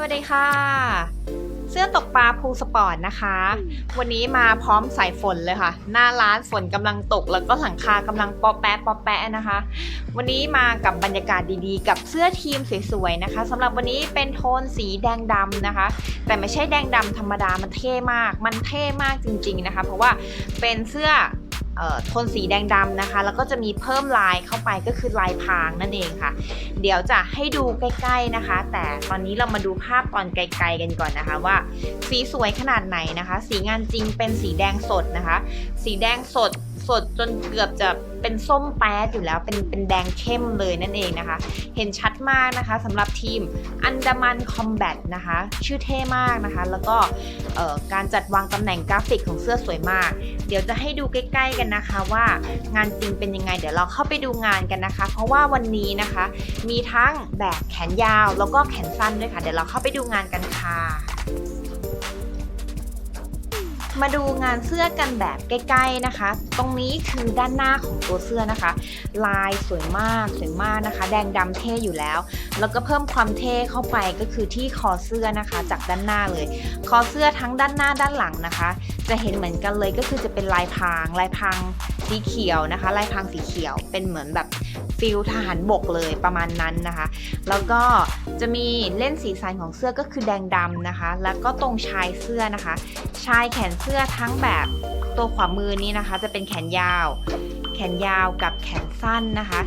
สวัสดีค่ะ เสื้อตกปลาภูสปอร์ตนะคะ วันนี้มาพร้อมสายฝนเลยค่ะ หน้าร้านฝนกำลังตกแล้วก็หลังคากำลังปอแปะปอแปะนะคะ วันนี้มากับบรรยากาศดีๆ กับเสื้อทีมสวยๆนะคะสำหรับวันนี้เป็นโทนสีแดงดำนะคะ แต่ไม่ใช่แดงดำธรรมดามันเท่มาก มันเท่มากจริง ๆนะคะ เพราะว่าเป็นเสื้อเอ่อ โทนสีแดงดำนะคะ แล้วก็จะมีเพิ่มลายเข้าไปก็คือลายพรางนั่นเองค่ะ เดี๋ยวจะให้ดูใกล้ ๆนะคะ แต่ตอนนี้เรามาดูภาพตอนไกล ๆ กันก่อนนะคะว่า สีสวยขนาดไหนนะคะ สีงานจริงเป็นสีแดงสดนะคะ สีแดงสดสดจนเกือบจะ เป็นส้มแป๊ดอยู่แล้วเป็นเป็นแดงเข้มเลยนั่นเองนะคะ เห็นชัดมากนะคะสำหรับทีมอันดามันคอมแบทนะคะ ชื่อเท่มากนะคะ แล้วก็การจัดวางตำแหน่งกราฟิกของเสื้อสวยมาก เดี๋ยวจะให้ดูใกล้ ๆ กันนะคะว่างานจริงเป็นยังไง เดี๋ยวเราเข้าไปดูงานกันนะคะ เพราะว่าวันนี้นะคะ มีทั้งแบบแขนยาวแล้วก็แขนสั้นด้วยค่ะ เดี๋ยวเราเข้าไปดูงานกันค่ะ มาดูงานเสื้อกันแบบใกล้ๆนะคะ ตรงนี้คือด้านหน้าของตัวเสื้อนะคะ ลายสวยมากสวยมากนะคะ แดงดำเท่อยู่แล้ว แล้วก็เพิ่มความเท่เข้าไปก็คือที่คอเสื้อนะคะ จากด้านหน้าเลย คอเสื้อทั้งด้านหน้าด้านหลังนะคะ จะเห็นเหมือนกันเลยก็คือจะเป็นลายพรางลายพราง สีเขียวนะคะลายพรางสีเขียวเป็นเหมือนแบบฟิลทหารบกเลยประมาณนั้นนะคะ แล้วก็จะมีเล่นสีสันของเสื้อก็คือแดงดำนะคะ แล้วก็ตรงชายเสื้อนะคะ ชายแขนเสื้อทั้งแบบตัวขวามือนี้นะคะ จะเป็นแขนยาว แขนยาวกับแขนสั้นนะคะ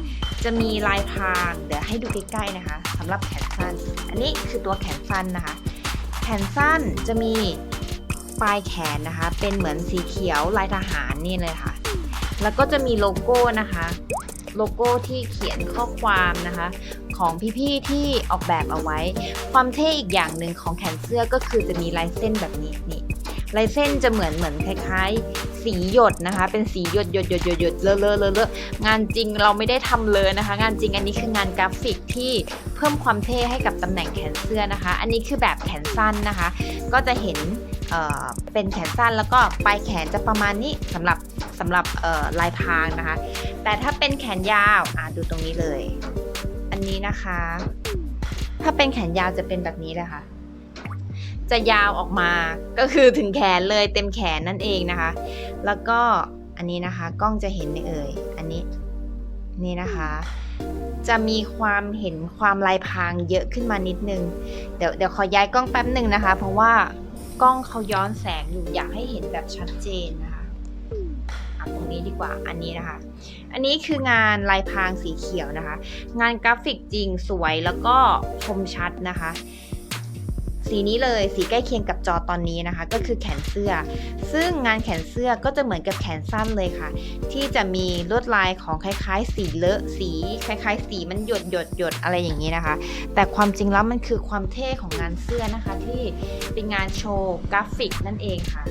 จะมีลายพรางเดี๋ยวให้ดูใกล้ๆนะคะสำหรับแขนสั้น อันนี้คือตัวแขนสั้นนะคะ แขนสั้นจะมีปลายแขนนะคะ เป็นเหมือนสีเขียวลายทหารนี่เลยค่ะ แล้วก็จะมีโลโก้นะคะ โลโก้ที่เขียนข้อความนะคะ ของพี่ๆที่ออกแบบเอาไว้ ความเท่อีกอย่างหนึ่งของแขนเสื้อก็คือจะมีลายเส้นแบบนี้นี่ลายเส้นจะเหมือนเหมือนคล้ายๆ สีหยดนะคะ เป็นสีหยดหยดหยดหยดหยดเลอะเลอะเลอะเลอะงานจริงเราไม่ได้ทำเลยนะคะ งานจริงอันนี้คืองานกราฟิกที่เพิ่มความเท่ให้กับตำแหน่งแขนเสื้อนะคะ อันนี้คือแบบแขนสั้นนะคะ ก็จะเห็น เเป็นแขนสั้นแล้วก็ปลายแขนจะประมาณนี้สำหรับสำหรับลายพรางนะคะ แต่ถ้าเป็นแขนยาวอะดูตรงนี้เลย อันนี้นะคะ ถ้าเป็นแขนยาวจะเป็นแบบนี้เลยค่ะ จะยาวออกมาก็คือถึงแขนเลยเต็มแขนนั่นเองนะคะ แล้วก็อันนี้นะคะกล้องจะเห็นไหมเอ่ยอันนี้นี่นะคะ จะมีความเห็นความลายพรางเยอะขึ้นมานิดนึง เดี๋ยวเดี๋ยวขอย้ายกล้องแป๊บหนึ่งนะคะ เพราะว่า กล้องเขาย้อนแสงอยู่อยากให้เห็นแบบชัดเจนนะคะตรงนี้ดีกว่าอันนี้นะคะ อันนี้คืองานลายพรางสีเขียวนะคะ งานกราฟิกจริงสวยแล้วก็คมชัดนะคะ สีนี้เลยสีใกล้เคียงกับจอตอนนี้นะคะ ก็คือแขนเสื้อ ซึ่งงานแขนเสื้อก็จะเหมือนกับแขนสั้นเลยค่ะ ที่จะมีลวดลายของคล้ายๆ สีเลอะสีคล้ายๆ สีมันหยดหยดหยดอะไรอย่างนี้นะคะ แต่ความจริงแล้วมันคือความเท่ของงานเสื้อนะคะ ที่เป็นงานโชว์กราฟิกนั่นเองค่ะ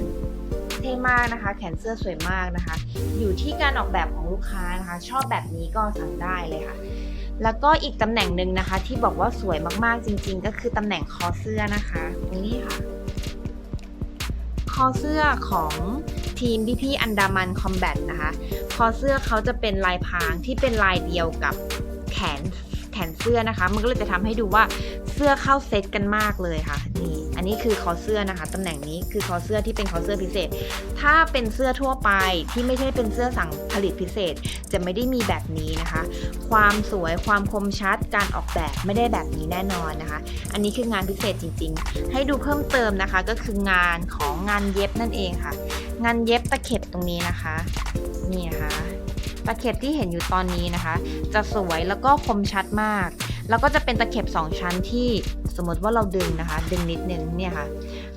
เท่มากนะคะ แขนเสื้อสวยมากนะคะ อยู่ที่การออกแบบของลูกค้านะคะ ชอบแบบนี้ก็สั่งได้เลยค่ะ แล้วก็อีกตำแหน่งหนึ่งนะคะ ที่บอกว่าสวยมากๆจริง ๆ ก็คือตำแหน่งคอเสื้อนะคะตรงนี้ค่ะ คอเสื้อของทีมพี่ๆอันดามันคอมแบทนะคะ คอเสื้อเขาจะเป็นลายพรางที่เป็นลายเดียวกับแขนแขนเสื้อนะคะ มันก็เลยจะทำให้ดูว่าเสื้อเข้าเซตกันมากเลยค่ะนี่ อันนี้คือคอเสื้อนะคะตำแหน่งนี้คือคอเสื้อที่เป็นคอเสื้อพิเศษ ถ้าเป็นเสื้อทั่วไปที่ไม่ใช่เป็นเสื้อสั่งผลิตพิเศษ จะไม่ได้มีแบบนี้นะคะ ความสวยความคมชัดการออกแบบไม่ได้แบบนี้แน่นอนนะคะ อันนี้คืองานพิเศษจริง ๆ ให้ดูเพิ่มเติมนะคะ ก็คืองานของงานเย็บนั่นเองค่ะ งานเย็บตะเข็บตรงนี้นะคะนี่นะคะตะเข็บที่เห็นอยู่ตอนนี้นะคะ จะสวยแล้วก็คมชัดมาก แล้วก็จะเป็นตะเข็บสองชั้นที่สมมติว่าเราดึงนะคะ ดึงนิดนึงเนี่ยค่ะ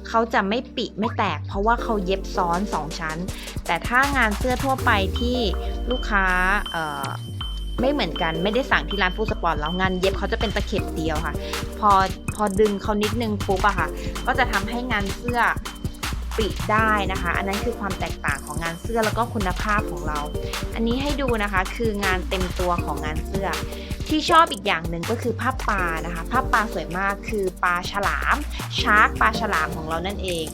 เขาจะไม่ปิไม่แตก เพราะว่าเขาเย็บซ้อนสองชั้น แต่ถ้างานเสื้อทั่วไปที่ลูกค้าไม่เหมือนกันไม่ได้สั่งที่ร้านฟูสปอร์ตแล้วงานเย็บเขาจะเป็นตะเข็บเดียวค่ะ พอพอดึงเขานิดนึงปุ๊บอะค่ะ ก็จะทำให้งานเสื้อปิได้นะคะ อันนั้นคือความแตกต่างของงานเสื้อแล้วก็คุณภาพของเรา อันนี้ให้ดูนะคะคืองานเต็มตัวของงานเสื้อ ที่ชอบอีกอย่างหนึ่งก็คือภาพปลานะคะภาพปลาสวยมากคือปลาฉลามชาร์กปลาฉลามของเรานั่นเอง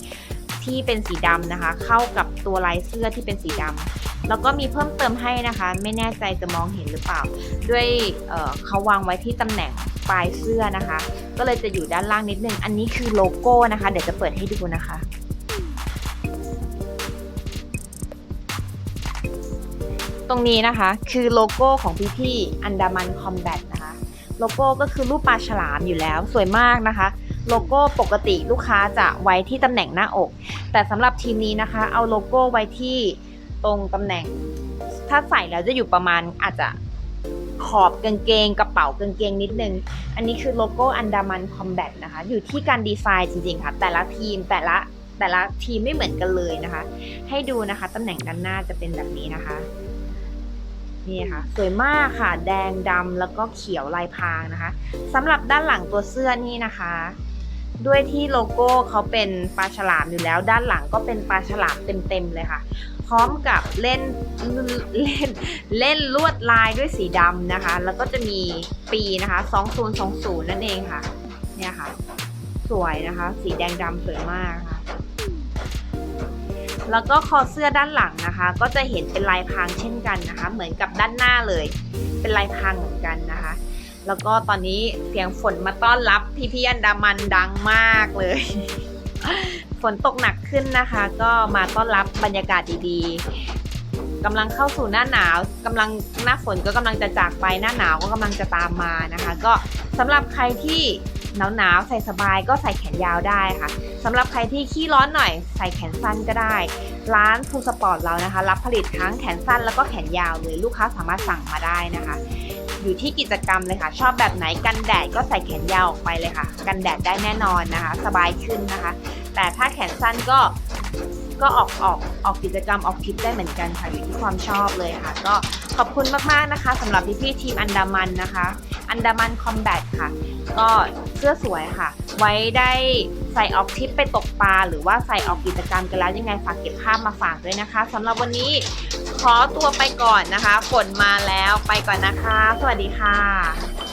ที่เป็นสีดำนะคะ เข้ากับตัวลายเสื้อที่เป็นสีดำแล้วก็มีเพิ่มเติมให้นะคะ ไม่แน่ใจจะมองเห็นหรือเปล่า ด้วยเเขาวางไว้ที่ตำแหน่งปลายเสื้อนะคะ ก็เลยจะอยู่ด้านล่างนิดนึง อันนี้คือโลโก้นะคะ เดี๋ยวจะเปิดให้ดูนะคะ ตรงนี้นะคะ คือโลโก้ของพี่ๆอันดามันคอมแบทนะคะ โลโก้ก็คือรูปปลาฉลามอยู่แล้วสวยมากนะคะ โลโก้ปกติลูกค้าจะไว้ที่ตำแหน่งหน้าอก แต่สำหรับทีมนี้นะคะ เอาโลโก้ไว้ที่ตรงตำแหน่ง ถ้าใส่แล้วจะอยู่ประมาณอาจจะขอบกางเกงกระเป๋ากางเกงนิดนึง อันนี้คือโลโก้อันดามันคอมแบทนะคะ อยู่ที่การดีไซน์จริงๆค่ะ แต่ละทีมแต่ละแต่ละทีมไม่เหมือนกันเลยนะคะ ให้ดูนะคะตำแหน่งด้านหน้าจะเป็นแบบนี้นะคะ นี่ค่ะ สวยมากค่ะ แดงดำแล้วก็เขียวลายพรางนะคะสำหรับด้านหลังตัวเสื้อนี่นะคะ ด้วยที่โลโก้เขาเป็นปลาฉลามอยู่แล้ว ด้านหลังก็เป็นปลาฉลามเต็มๆเลยค่ะ พร้อมกับเล่นเล่นเล่นลวดลายด้วยสีดำนะคะ แล้วก็จะมีปีนะคะ 2020 นั่นเองค่ะ เนี่ยค่ะ สวยนะคะ สีแดงดำสวยมากค่ะ แล้วก็คอเสื้อด้านหลังนะคะ ก็จะเห็นเป็นลายพรางเช่นกันนะคะ เหมือนกับด้านหน้าเลย เป็นลายพรางเหมือนกันนะคะ แล้วก็ตอนนี้เสียงฝนมาต้อนรับพี่พี่อันดามันดังมากเลย ฝนตกหนักขึ้นนะคะ ก็มาต้อนรับบรรยากาศดีๆกำลังเข้าสู่หน้าหนาวกำลังหน้าฝนก็กำลังจะจากไปหน้าหนาวก็กำลังจะตามมานะคะ ก็สำหรับใครที่ หนาวๆใส่สบายก็ใส่แขนยาวได้ค่ะสำหรับใครที่ขี้ร้อนหน่อยใส่แขนสั้นก็ได้ ร้านฟูสปอร์ตเรานะคะ รับผลิตทั้งแขนสั้นแล้วก็แขนยาวเลยลูกค้าสามารถสั่งมาได้นะคะ อยู่ที่กิจกรรมเลยค่ะ ชอบแบบไหนกันแดดก็ใส่แขนยาวออกไปเลยค่ะ กันแดดได้แน่นอนนะคะ สบายขึ้นนะคะ แต่ถ้าแขนสั้นก็ ก็ออกออกออกกิจกรรมออกทริปได้เหมือนกันค่ะอยู่ที่ความชอบเลยค่ะ ก็ขอบคุณมากๆนะคะสำหรับพี่ๆทีมอันดามันนะคะ อันดามันคอมแบทค่ะ ก็เสื้อสวยค่ะ ไว้ได้ใส่ออกทริปไปตกปลาหรือว่าใส่ออกกิจกรรมกันแล้วยังไงฝากเก็บภาพมาฝากด้วยนะคะสำหรับวันนี้ขอตัวไปก่อนนะคะ ฝนมาแล้วไปก่อนนะคะ สวัสดีค่ะ